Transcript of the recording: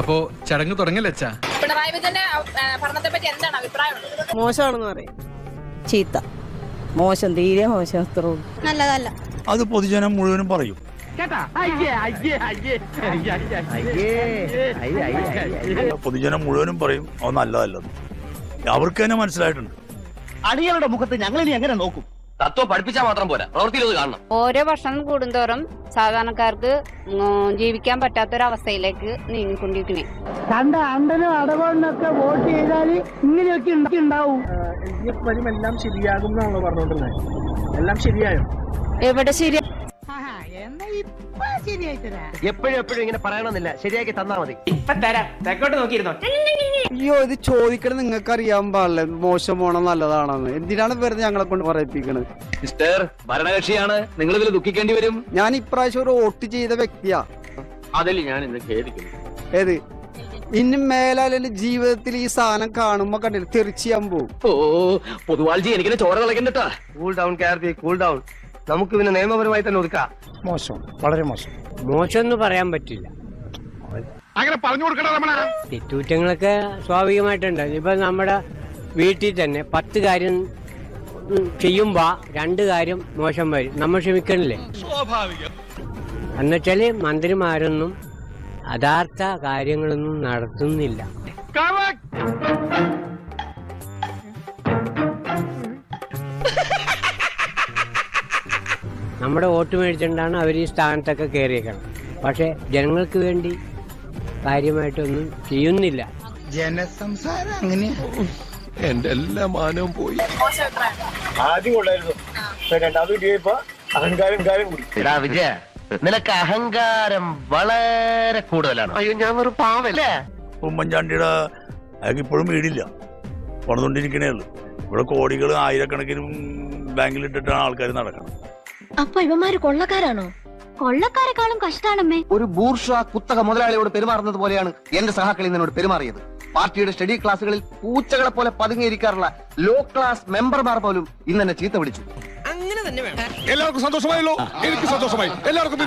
അപ്പോ ചടങ്ങ് തുടങ്ങല്ലേ അച്ഛാ? പിണറായി വിജയന്റെ ഭരണത്തെ പറ്റി എന്താണ് മോശമാണെന്ന് പറയും. ചീത്ത. മോശം തീരെ മോശം അത്രേ നല്ലതല്ല. അത് പൊതുജനം മുഴുവനും പറയും. പൊതുജനം മുഴുവനും പറയും അത് നല്ലതല്ലെന്ന് അവർക്ക് തന്നെ മനസ്സിലായിട്ടുണ്ട്. അണികളുടെ മുഖത്ത് ഞങ്ങൾ ഇനി എങ്ങനെ നോക്കും? തത്വം പഠിപ്പിച്ചാൽ മാത്രം പോരാ. പ്രവൃത്തിയിൽ അത് കാണണം. ഓരോ വർഷം കൂടുന്തോറും സാധാരണക്കാർക്ക് ജീവിക്കാൻ പറ്റാത്തൊരവസ്ഥയിലേക്ക് നീങ്ങിക്കൊണ്ടിരിക്കണേ. കണ്ട അണ്ടനും അടവണ്ണൊക്കെ വോട്ട് ചെയ്താൽ ഇങ്ങനെയൊക്കെ ഉണ്ടാവും. വരും എല്ലാം ശരിയാകും എന്നാണല്ലോ പറഞ്ഞോണ്ടിരുന്നത് എല്ലാം ശരിയായോ? എവിടെ ശരി എപ്പോഴും എപ്പോഴും ഇങ്ങനെ പറയണമെന്നില്ല. ശരിയാക്കി തന്നാ മതി. അയ്യോ ഇത് ചോദിക്കണം നിങ്ങൾക്ക് അറിയാൻ പാടില്ല മോശം മോശമാണോ നല്ലതാണെന്ന്. എന്തിനാണ് വെറുതെ ഞങ്ങളെ കൊണ്ട് പറയിപ്പിക്കണത്? മിസ്റ്റർ ഭരണകക്ഷിയാണ്. നിങ്ങൾ ഇതിൽ ദുഃഖിക്കേണ്ടി വരും. ഞാൻ ഇപ്രാവശ്യം ഒരു വോട്ട് ചെയ്ത വ്യക്തിയാ. അതിൽ ഞാൻ ഇന്ന് ഖേദിക്കുന്നു. ഏത്? ഇനി മേലാലും ജീവിതത്തിൽ ഈ സാധനം കാണുമ്പോ കണ്ടില്ല തെറിച്ചാൻ പോകും ഓ പൊതുവാൾജി എനിക്കിനെ ചോര കളക്കണ്ടട്ടാ cool down okay cool down നമുക്ക് പിന്നെ നിയമപരമായി തന്നെ ഒതുക്കാം. മോശം വളരെ മോശം. മോശം എന്ന് പറയാൻ പറ്റില്ല. അങ്ങനെ പറഞ്ഞു കൊടുക്കണ തെറ്റുകുറ്റങ്ങളൊക്കെ സ്വാഭാവികമായിട്ടുണ്ട്. ഇപ്പൊ നമ്മുടെ വീട്ടിൽ തന്നെ പത്ത് കാര്യം ചെയ്യുമ്പോ രണ്ട് കാര്യം മോശം വരും. നമ്മൾ ക്ഷമിക്കണില്ലേ? സ്വാഭാവികം. എന്നുവെച്ചാൽ മന്ത്രിമാരൊന്നും യഥാർത്ഥ കാര്യങ്ങളൊന്നും നടത്തുന്നില്ല. നമ്മുടെ വോട്ട് മേടിച്ചുകൊണ്ടാണ് അവർ ഈ സ്ഥാനത്തൊക്കെ കയറിയേക്കണം പക്ഷെ ജനങ്ങൾക്ക് വേണ്ടി കാര്യമായിട്ടൊന്നും ചെയ്യുന്നില്ല. ജനസംസാരം അങ്ങനെയാ. എന്റെ എല്ലാ മാനവും പോയി. ആദ്യം കൊള്ളായിരുന്നു രണ്ടാമത് അഹങ്കാരം കൂടി. എടാ വിജയ നിനക്ക് അഹങ്കാരം വളരെ കൂടുതലാണ്. അയ്യോ ഞാൻ ഒരു പാവല്ലേ? ഉമ്മൻചാണ്ടിയുടെ അയാൾക്ക് ഇപ്പോഴും വീടില്ല. പണിതുകൊണ്ടിരിക്കണേ ഉള്ളൂ. ഇവിടെ കോടികൾ ആയിരക്കണക്കിനും ബാങ്കിലിട്ടിട്ടാണ് ആൾക്കാർ നടക്കണം അപ്പൊ ഇവന്മാര് കൊള്ളക്കാരാണോ? കൊള്ളക്കാരെക്കാളും കഷ്ടാണമ്മേ ഒരു ബൂർഷ കുത്തക മുതലാളിയോട് പെരുമാറുന്നത് പോലെയാണ് എന്റെ സഹാക്കൾ എന്നോട് പെരുമാറിയത്. പാർട്ടിയുടെ സ്റ്റഡി ക്ലാസ്സുകളിൽ പൂച്ചകളെ പോലെ പതുങ്ങിയിരിക്കാറുള്ള ലോ ക്ലാസ് മെമ്പർമാർ പോലും ഇന്ന് എന്നെ ചീത്ത വിളിച്ചു. അങ്ങനെ തന്നെ എല്ലാവർക്കും സന്തോഷമായല്ലോ. എനിക്ക് സന്തോഷമായി. എല്ലാവർക്കും